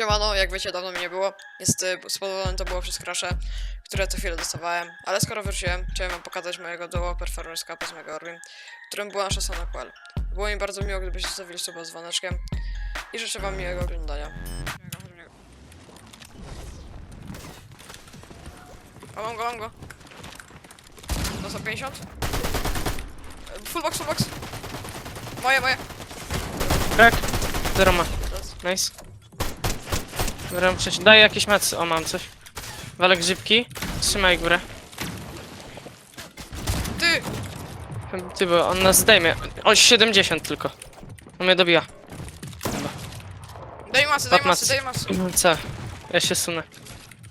Siemano, jak wiecie, dawno mi nie było. Niestety spowodowane to było przez krasze, które co chwilę dostawałem. Ale skoro wróciłem, chciałem wam pokazać mojego duo Performance Cupa z mego Orwin, którym była nasza Sana Quell. Było mi bardzo miło, gdybyście zostawili suba z dzwoneczkiem i życzę wam miłego oglądania. O, mam go, mam go. To 150? Full box, full box. Moje, moje. Tak? Zero ma. Nice. Dobra, daj jakieś macy. O, mam coś. Walek grzybki. Trzymaj górę. Ty! Ty, bo on nas zdejmie. O, 70 tylko. On mnie dobija. Daj masy, daj Pat masy. daj. No Co? Ja się sunę.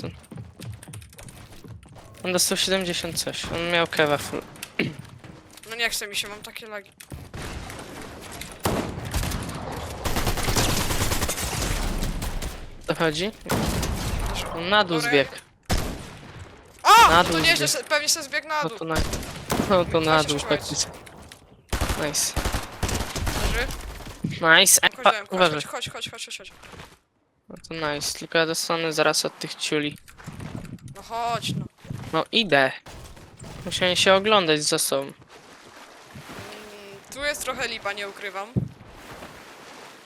Sun. On dostał 70 coś. On miał kewa full. No nie chce mi się, mam takie lagi. Dochodzi. On na dół Dobra. zbiegł. A! Na No to dół nie, zbiegł. że pewnie se zbiegł na No dół. to na... No to na Chodź, dół chodź, chodź. faktycznie. Nice. Leży? Nice. Chodź, A, chodź, uważaj. chodź, chodź, chodź, chodź, chodź. No to nice. Tylko ja dostanę zaraz od tych ciuli. No chodź, no. No idę. Musiałem się oglądać za sobą. Mm, Tu jest trochę lipa, nie ukrywam.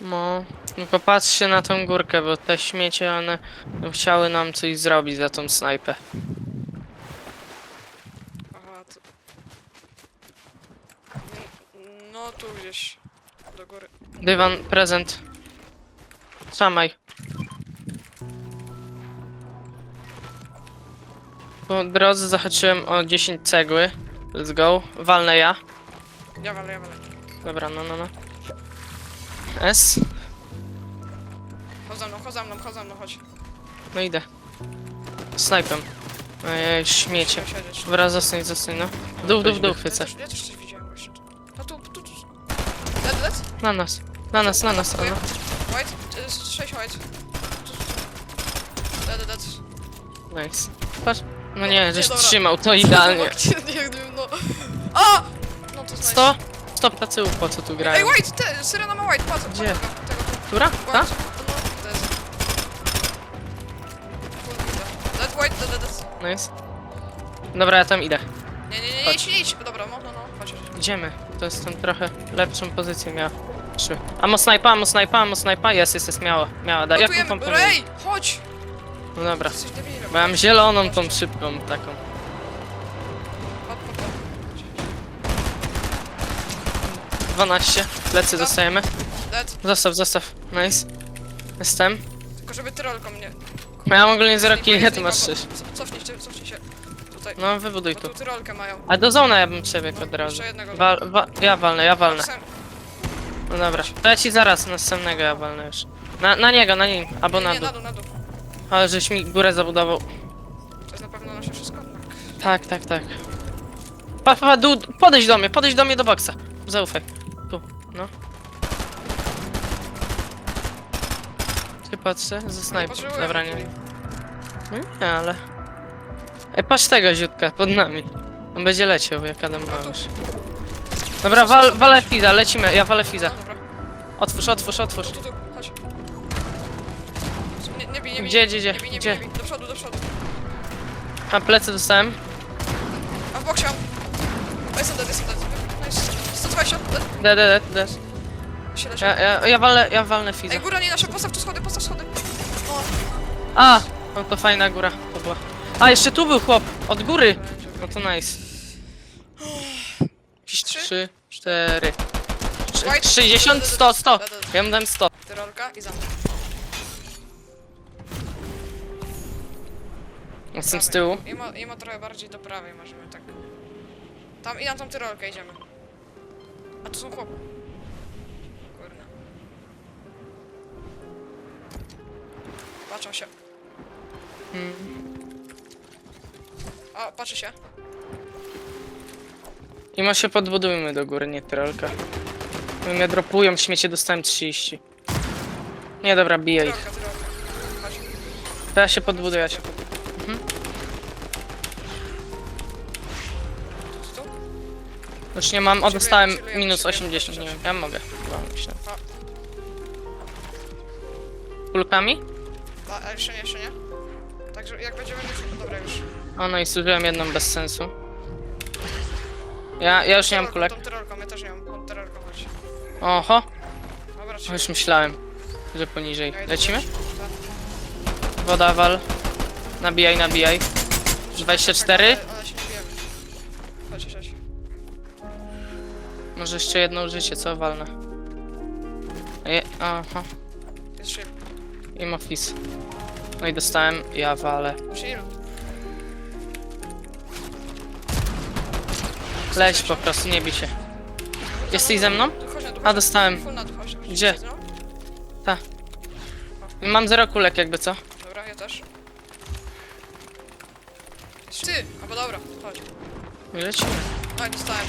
No, tylko patrzcie na tą górkę, bo te śmiecie, one chciały nam coś zrobić za tą snajpę. Aha. Mm, No tu gdzieś. Do góry. Dywan, prezent. Trzymaj. Po drodze zahaczyłem o 10 cegły. Let's go. Walnę ja. Ja walę, ja walę. Dobra, no, no, no. S. Chodź za mną, chodź za mną, chodź. No idę. Snajpem. Ojej, śmiecie. Musimy siedzieć. Dobra, zostań, zostań, no. W dół, w dół, w dół Ja chwycę. też, ja też coś widziałem właśnie. No tu, tu, tu. Led, led. Na nas. Na nas, na nas, ono. White, y, 6 white. Led, led. Nice. Patrz. No nie, żeś dobra. trzymał, to idealnie. Nie no. A! No to znaczy. 100? 100 placyłów, po co tu Ej, grają? white, te, syrena ma white, patrz, patrz Gdzie? tego, tego, tu. Która? Ta? White, Led, white, led, led. Nice. Dobra, ja tam idę. Nie, nie, nie, nie, Chodź. idź, idź. Dobra, no, no, no, chodź. chodź. Idziemy. To jest tam trochę lepszą pozycję miała. Trzy. Amo snajpa, amo snajpa, amo snajpa. Jest, jest, jest, miała. Miała, da. Jaką Gotujemy, tam ej, chodź! No dobra. Jesteś debilem. Bo ja mam zieloną tą szybką taką. Hop, hop, hop. 12. Plecy dostajemy. Dead. Zostaw, zostaw. Nice. Jestem. Tylko żeby tyrolką mnie... Ja mam ogólnie 0 nie kill, pojedzie ty masz nikogo. 6. Co- Cofnij się, cofnij się. Tutaj. No, wybuduj Bo tu. mają. A do zona ja bym przebiegł No, od razu. jeszcze jednego. Wal, wa ja walnę, ja walnę. Sam- No dobra. To ja ci zaraz następnego ja walnę już. Na, na niego, na nim. Albo Nie, na nie, dół. na dół, na dół. Ale żeś mi górę zabudował. To jest na pewno nasze wszystko. Tak, tak, tak. Pa, pa, pa, dół, podejdź do mnie, podejdź do mnie do boksa. Zaufaj. Tu, no. Ty patrzę, ze snajpą. potrzebuję Dobra, nie. No nie, ale... Ej, patrz tego ziutka, pod nami. On będzie leciał, jak Adam już. Dobra, wal, walę Fiza, lecimy, ja walę Fiza. No, dobra. Otwórz, otwórz, otwórz. Tu, tu, chodź. Nie, nie bij, nie bij. Gdzie, gdzie, gdzie? Nie bij, nie bij, Gdzie? nie bij. Do przodu, do przodu. A plecy dostałem. A w boksie mam. O, jestem dead, jestem dead. Nice. 120, dead. D, D, D, D. Się leży. Ja, ja, ja walę, ja walnę Fiza. Ej, góra nie nasza, postaw tu schody, schody. O, A! No to fajna góra, to była. A, jeszcze tu był chłop, od góry. No to nice. Trzy? Trzy, cztery. Trzy- White. 60, 100, 100. Da, da, da. Ja mu dam 100. Tyrolka i za mną. Jestem z tyłu. I ma, I ma trochę bardziej do prawej, możemy tak. Tam i na tą tyrolkę idziemy. A tu są chłopy. Patrzą się. Hmm. O, patrzy się. I ma się podbudujmy do góry, nie trolka. Mnie dropują, śmiecie dostałem 30. Nie, dobra, biję ich. Chodź. To ja się podbuduję, ja się podbuduję. Tu, tu. Już nie mam, o, dostałem minus chilluję, 80, nie wiem, ja mogę. Chyba, myślę. A. Kulkami? A, a jeszcze nie, jeszcze nie. Także jak będziemy mieć... Dobra, już. O no i zużyłem jedną bez sensu. Ja, ja już nie mam kulek. Tą tyrolką, ja też nie mam. Tą chodź. Oho, Dobra, o, już myślałem, że poniżej. Ja idę Lecimy? Tak. Woda wal. Nabijaj, nabijaj. 24? Ale, ale się nie bijemy. Chodź, chodź. Może jeszcze jedno życie, co walne. Je, aha, Jest. Im office. No i dostałem, ja walę. Leź po prostu, nie bij się. Jesteś ze mną? A, dostałem. Full na dół, chodź. chodź. Gdzie? No. Mam zero kulek jakby co? Dobra, ja też. Ty! Albo dobra, chodź. I lecimy. No, dostałem.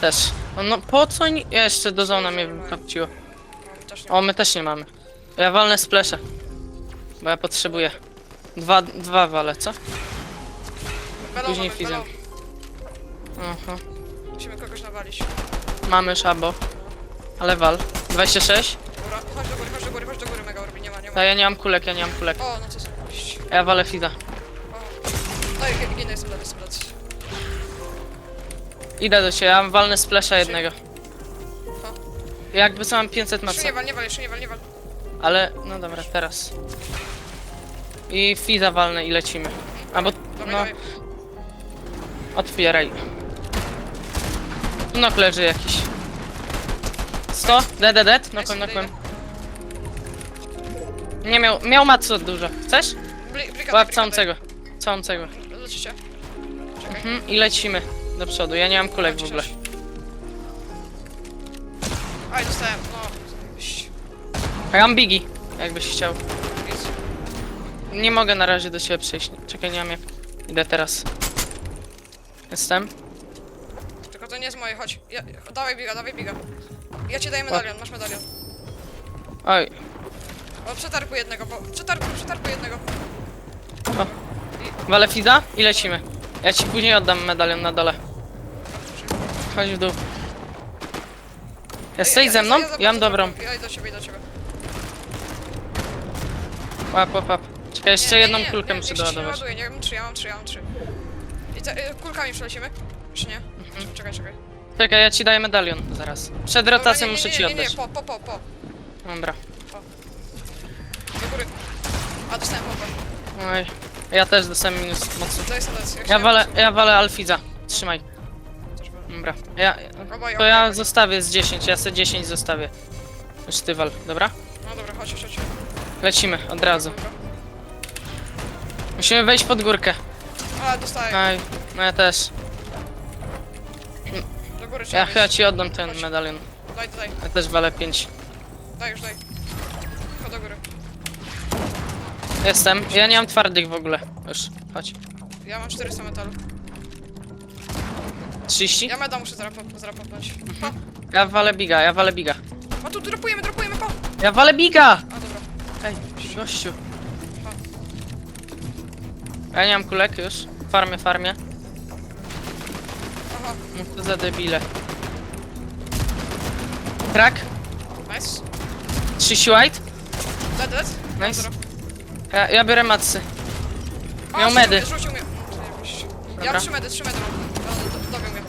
Też. O, No po co jeszcze do zona mnie wypłaciło? No, mi też nie O, my też nie mamy. Ja walnę splesze. Bo ja potrzebuję. Dwa, dwa wale, co? Belą później mamy, fizem. belą. Aha. Musimy kogoś nawalić. Mamy szabo. Ale wal. 26? Dobra, chodź do góry, chodź do góry, chodź do góry, mega orbi, nie ma, nie ma. A ja nie mam kulek, ja nie mam kulek. O, no co zrobić? Ja walę fida. O. No i ginę, jestem lat, jestem lat. Idę do ciebie, ja mam walny splesza jednego. Jakby co mam 500 Jeszcze maca. nie wal, nie wal, jeszcze nie wal, nie wal. Ale, no dobra, teraz. I fida walnę i lecimy. Albo, no, otwieraj. Tu nok leży jakiś. 100? Dead, dead, dead? Nokłem, Nice, nokłem. Nie miał, miał maco dużo. Chcesz? Łap brigada. całą cegłę. Całą cegłę. Lecicie. Czekaj. Mhm, I lecimy do przodu. Ja nie mam kulek w ogóle. Aj, dostałem, A ja mam bigi, jakbyś chciał. Nie mogę na razie do ciebie przejść. Czekaj, nie mam jak. Idę teraz. Jestem. Tylko to nie jest moje, chodź. Ja, dawaj biga, dawaj biga. Ja ci daję medalion, masz medalion. Oj, O, przetarkuj jednego, bo... Przetarkuj, przetarkuj jednego. walę fida i lecimy. Ja ci później oddam medalion na dole. Chodź w dół. Jesteś ze mną? Ja mam dobrą. Ja idę do ciebie, idę do ciebie. Łap, łap, łap. Czekaj, jeszcze Nie, nie, jedną nie, kulkę nie, muszę nie doładować. nie wiem trzy, ja mam trzy, ja mam trzy. I te, y, kulkami przelecimy? Czy nie? Mhm. Czekaj, czekaj. Czekaj, ja ci daję medalion zaraz. Przed Dobra, rotacją nie, nie, muszę nie, ci nie, nie, oddać. Nie, po, po, po, po. Dobra. Do góry. A, dostałem popę. Oj. Ja też dostałem minus mocno. To jest adres. Ja walę, ja walę Alfiza. Trzymaj. Dobra. Ja, Obaj, to ja obaj. zostawię z 10, ja sobie 10 zostawię. Już ty wal, dobra? No dobra, chodź, chodź, chodź. Lecimy, od razu. Musimy wejść pod górkę. A, dostałem. Aj, no ja też. Do góry trzeba Ja chyba wejść. ci oddam ten medalion. Daj, daj, Ja też walę 5. daj już, daj. Chodź do góry. Jestem. Ja nie mam twardych w ogóle. Już, chodź. Ja mam 400 metalu. 30? Ja meda muszę zaraz, pop- zaraz popnąć. Pa. Ja walę biga, ja walę biga. A tu dropujemy, dropujemy, pa! Ja walę biga! A, Ej, gościu. Ja nie mam kulek już. Farmię, farmię. Aha, No to za debile. Krak? nice. 30 white? Dead, dead. Nice. Dobra. Ja, ja biorę matsy. Miał rzucił medy. mnie, Rzucił mnie. Zajebiście. Ja Dobra. mam 3 medy, 3 medy mam. A, do- Dobił mnie.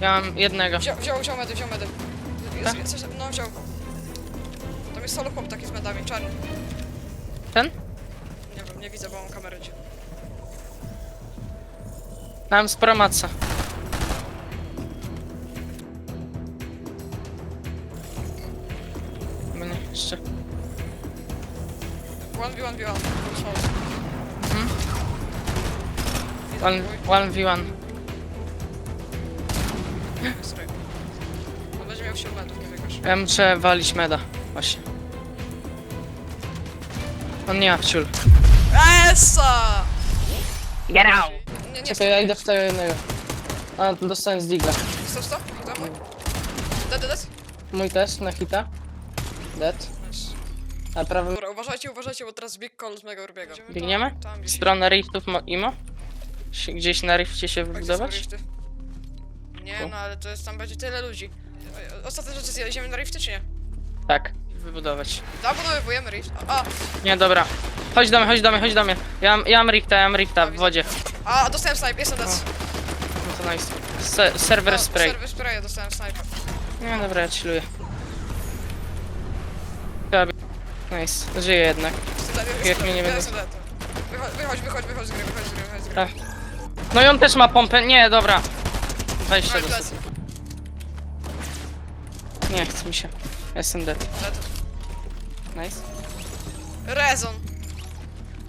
Ja mam jednego. Wziął, wziął, wziął medy, wziął medy. Jest, Tak? jest, coś, no wziął. Tam jest solo chłop taki z medami, czarny. Ten? Nie wiem, nie widzę, bo mam kamerę gdzie. Mam sporo matsa. Bo nie, jeszcze. 1v1v1. Solo. Mhm. Idę One, one v one. On będzie miał 7 medów, nie wygrasz. Ja muszę walić meda. Właśnie. On nie ma wciul. ESA! Get out! Nie, nie, Czekaj, ja idę w tego jednego. A, tu dostałem z digla. Chcesz to? Mój? Dead, dead, dead. Mój też, na hita. Dead. Nice. A prawym Dobra, uważajcie, uważajcie, bo teraz big call z mega urbiego. biegniemy? Tam W gdzieś. stronę riftów mo- imo? Si- Gdzieś na rifcie się to są wybudować? rifty? Nie, no ale to jest, tam będzie tyle ludzi. E, Ostatnia rzecz jest, jedziemy na rifty czy nie? Tak, wybudować. Zabudowujemy rift. A, Nie, dobra. Chodź do mnie, chodź do mnie, chodź do mnie. Ja mam, ja mam rifta, ja mam rifta w wodzie. A, dostałem snipe, jestem dead. No to nice. Se serwer O, spray. Serwer spray, dostałem snipe. Nie, dobra, ja chilluję. Dobra. Nice, żyję jednak. Jestem dead, Jak jestem mnie nie dead, będę- jestem dead. Wychodź, wychodź, wychodź, wychodź z gry, wychodź z gry, wychodź z gry. A. No i on też ma pompę, nie, dobra. Weźcie Wychodź do plecy. Nie, chce mi się. Jestem dead. Dead. Nice. Rezon.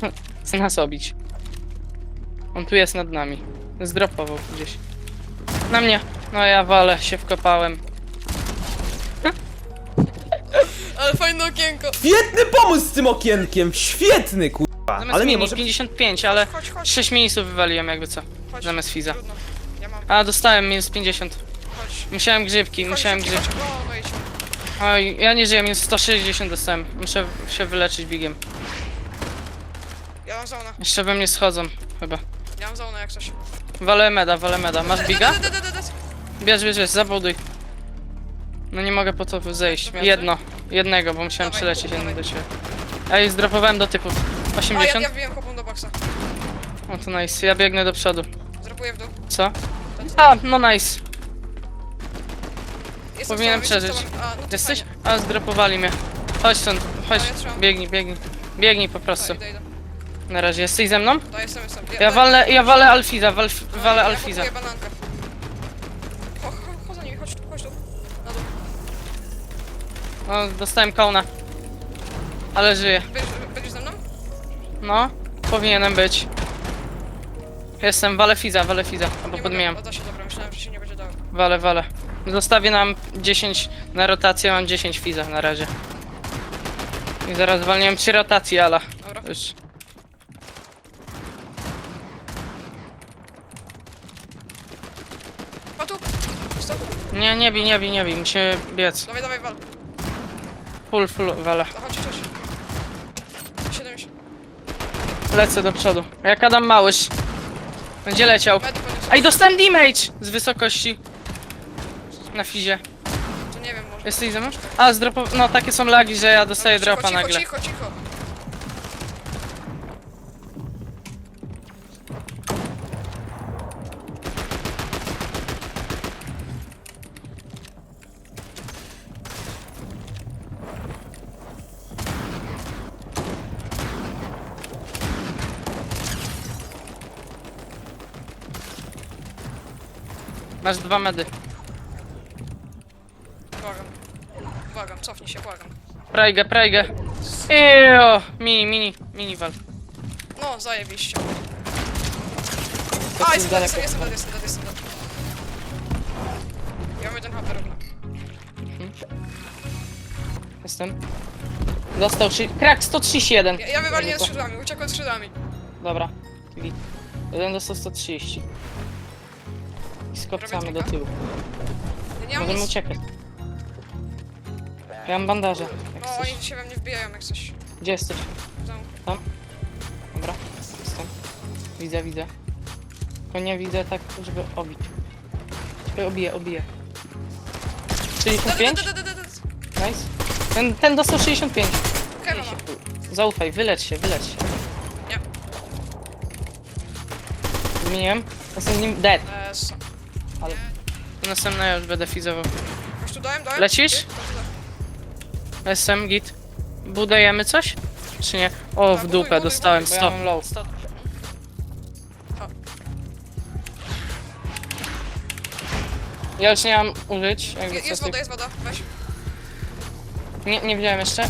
Chce nas obić. On tu jest nad nami. Zdropował gdzieś. Na mnie. No ja walę, się wkopałem. Ale fajne okienko. Świetny pomysł z tym okienkiem! Świetny, kurwa! Zamiast Ale nie, mini może... 55, ale Chodź, chodź, 6 minusów wywaliłem jakby co. chodź. Zamiast Fiza. Trudno. Ja mam, A, dostałem minus 50. chodź. Musiałem grzybki, Chodź, musiałem grzybki. chodź. No idź. Oj, ja nie żyję, minus 160 dostałem. Muszę się wyleczyć bigiem. Ja mam zonę. Jeszcze we mnie schodzą, chyba. Ja mam zonę jak coś. Walę meda, walę meda. Masz biga? Dead, dead, dead, dead, dead. Bierz, bierz, bierz, zabuduj. No nie mogę po to zejść. Jedno, jednego, bo musiałem Dawaj, przylecieć jedno dawaj. do ciebie. Ej, zdropowałem do typów. A, ja, 80? ja wbiłem kopą do boksa. No to nice, ja biegnę do przodu. Zrobuję w dół. Co? A, no nice. Powinienem przeżyć. no Jesteś? A, zdropowali mnie. Chodź stąd, chodź. No, ja. Biegnij, biegnij. Biegnij po prostu. Na razie, jesteś ze mną? To jestem, jestem. Ja walę, ja walę Alfiza, wal, walę ja Alfiza. banankę. Chodź, za nimi, chodź tu, chodź tu. Na dół. No, dostałem kauna. Ale żyję. Będziesz, ze mną? No, powinienem być. Jestem, walę Fiza, walę Fiza. Albo podmieniam. Wale, wale. Zostawię nam 10 na rotację, mam 10 fiza na razie. I zaraz walniłem 3 rotacje, ala. Dobra. Już. O tu! Stop. Nie, nie bij, nie bij, nie bij, musimy biec. Dawaj, dawaj, wal. Full, full. 70. Lecę do przodu. Jak Adam Małysz. Będzie leciał. Medy podniosę. Ej, dostałem damage z wysokości. Na fizie. To nie wiem, może. Jesteś ze mną? A, zdropo... No, takie są lagi, że ja dostaję Cicho, dropa cicho, nagle. Cicho, cicho. Masz dwa medy. Błagam. Błagam, cofnij się, błagam. Prajgę, prajgę. Ejo, mini, mini, mini wal. No, zajebiście. A, jestem dead, jestem, jestem jestem jestem. Ja mam jeden HP równo. Jestem. Dostał 3... Krak 131. Ja, ja wywaliłem to- skrzydłami, uciekłem skrzydłami. Dobra. Git. Jeden dostał 130. I skopcamy do tyłu. Ja nie mam Możemy nic. uciekać. Ja mam bandaże. Jak No, chcesz. oni się we mnie wbijają jak coś. Gdzie jesteś? W domu. Dobra. Jestem. Widzę, widzę. Tylko nie widzę tak, żeby obić. Czekaj, obiję, obiję. Da, 65? da, da, da, da, da. Nice. Ten, ten dostał 65. Kewa się. Zaufaj, wylecz się, wylecz się. Nie. Zmieniłem. Nim dead. Esa. Ale... Następna ja już będę fizował. Już tu dałem, dałem? Lecisz? SM git. Budujemy coś? Czy nie? O, w buduj, dupę dostałem buduj, 100. bo Ja już nie mam użyć, jakby Je- co Jest ty... woda, jest woda. Weź. Nie, nie widziałem jeszcze.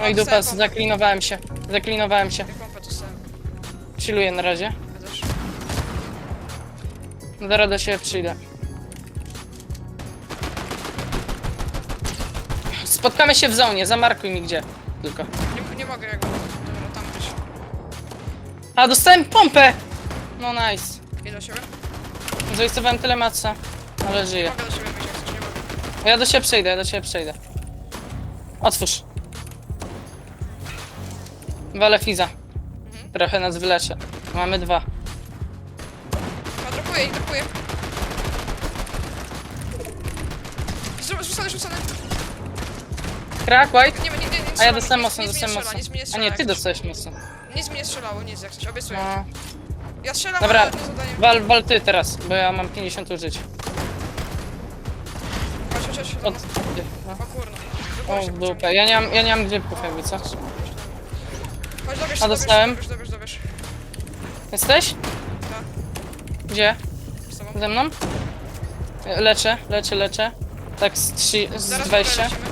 No i dupa, zaklinowałem się. Zaklinowałem się. Ja pompę dostałem. Chilluję na razie. Zaraz do siebie przyjdę. Spotkamy się w zonie, zamarkuj mi gdzie. Tylko. Nie, nie mogę jakby. Dobra, tam być. A, dostałem pompę! No nice. Idę do siebie. Zajstowałem tyle maca, ale żyję. Mogę do siebie wyjść, jak coś nie mogę. Ja do ciebie przejdę, ja do ciebie przejdę. Otwórz. Wale Fiza. Trochę nas wyleczy. Mamy dwa. A, dropuję ich, dropuję. Zrzu- rzucony. Crack, white. Nie, nie, nie, nie A ja dostałem mocno, dostałem mocno. A nie, ty dostałeś mocno. Nic mi nie strzelało, nic jak coś, obiecuję. No. Ja strzelam, Dobra. ale to zadanie... Wal, wal ty teraz, bo ja mam 50 użyć. Chodź, chodź, chodź. Od... No. O kurno. O, w dupę. Ja nie mam, ja nie mam grzybków jakby, co? Chodź, dobierz A dostałem? dobierz, dobierz, dobierz, Jesteś? Tak. Gdzie? Z tobą. Ze mną? Leczę, leczę, leczę. Tak z, 3, z Zaraz 20. lecimy.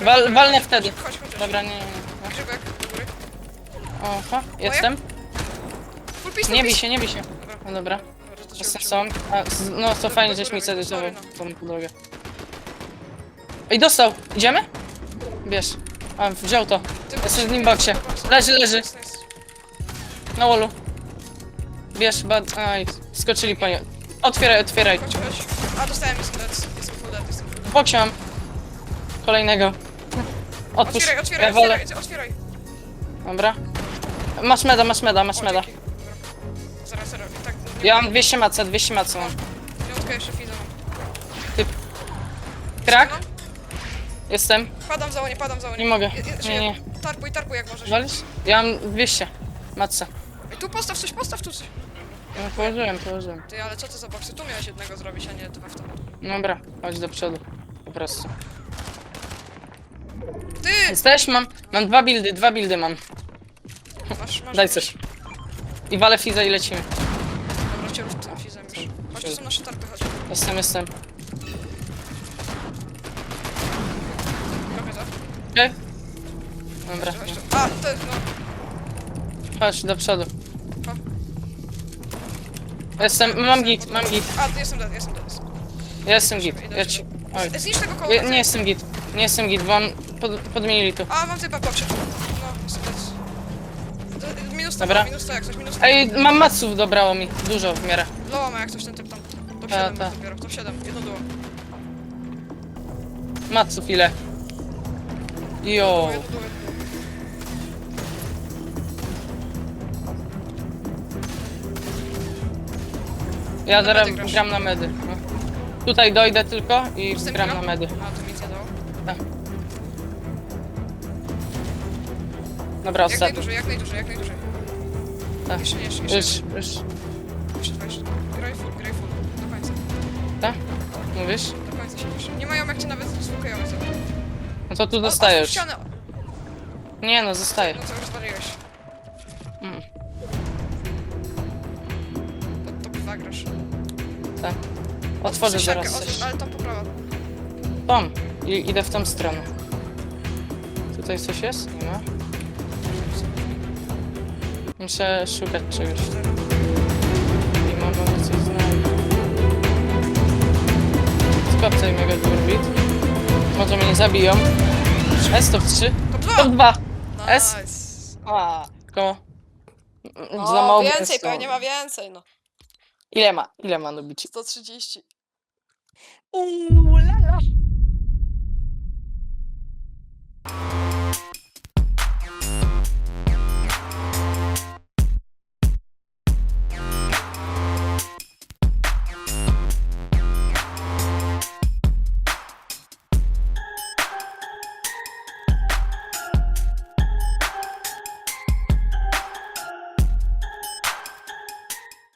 Wal, walnę wtedy. Chodź, chodź. Dobra, nie, nie, nie. Grzybek, do góry. Oho, jestem. Full Nie bij się, nie bij się. No dobra, jestem są. A, z, no to fajnie, żeś mi do góry, tą, podłogę. Ej, dostał! Idziemy? Bierz. A, wziął to. Jestem w nim boksie. Leży, leży. Na wallu. Bierz, bad. Aj, skoczyli po nie. Otwieraj, otwieraj. Chodź, chodź. A, dostałem, jestem dead. Jestem full dead, jestem full dead. W boksie mam. Kolejnego. Otwórz. Otwieraj, otwieraj, wolę. otwieraj, otwieraj. Dobra. Masz meda, masz meda, masz O, meda. dzięki. Dobra. Zaraz, zaraz. I tak, Ja mam 200 maca, 200 maca mam. Piątkę jeszcze mam. Krak? Zginął? Jestem. Padam za łonie, padam za łonie. Nie mogę. Je- je- Nie, nie. Tarpuj, tarpuj jak możesz. Walisz? Ja mam 200 maca. Ej, tu postaw coś, postaw tu coś. No położyłem, położyłem. Ty, ale co ty za boksy? Tu miałeś jednego zrobić, a nie dwa w to. Dobra, chodź do przodu. Po prostu. Ty! Jesteś? Mam, mam dwa buildy, dwa buildy mam. Masz, masz. Daj coś. I walę fiza i lecimy. Dobra, cię tym fizem już. Chodź, tu są nasze tarpy, chodź. Jestem, jestem. Robię to. Okej? Dobra, Chodź. A, to, no. chodź do przodu. Ho. Jestem, mam git, mam git. A, ty jestem dead, jestem dead. jestem. Jestem git. Ja ci... Oj. Zniszcz tego koło. Ja, nie jestem git. Nie jestem git, bo mam... Pod, podmienili tu. A, mam typa, patrzę. No, jestem. To- Minus to, Dobra. minus to jak coś, minus to. Ej, mam maców dobrało mi. Dużo w miarę. Loła ma jak coś ten typ tam. Top Ta, 7 ta. ma dopiero, top 7, jedno duo. Maców ile? Jo. Jedno duo, jedno duo. Ja Na zaraz medy grasz. gram na medy. No. Tutaj dojdę tylko i tym gram na medy. A, to nic nie dało. Dobra, Jak ostatni. najdłużej, jak najdłużej, jak najdłużej. Tak. Jeszcze nie, jeszcze, jeszcze. Już, już. Jeszcze dwa, jeszcze. Graj full, graj full. Do końca. Tak? Mówisz? Do końca siedzisz. Nie mają jak cię nawet zwukają. No to tu dostajesz. ścianę. Nie no, zostaje. No co, już zwaliłeś. Mm. To, to piwa grasz. Tak. Otworzę zaraz coś. Ale tam poprawa. Tom. I idę w tą stronę. Tutaj coś jest? Nie ma. Muszę szukać czegoś. I mam nadzieję, coś znajdę. Sprawdzaj mega Durbit. Może mnie nie zabiją. S top 3. To dwa! Top 2. Nice. S. A. Komu? Za mało więcej, testu. pewnie ma więcej, no. Ile ma? Ile ma nubici? 130. Uuu, lala.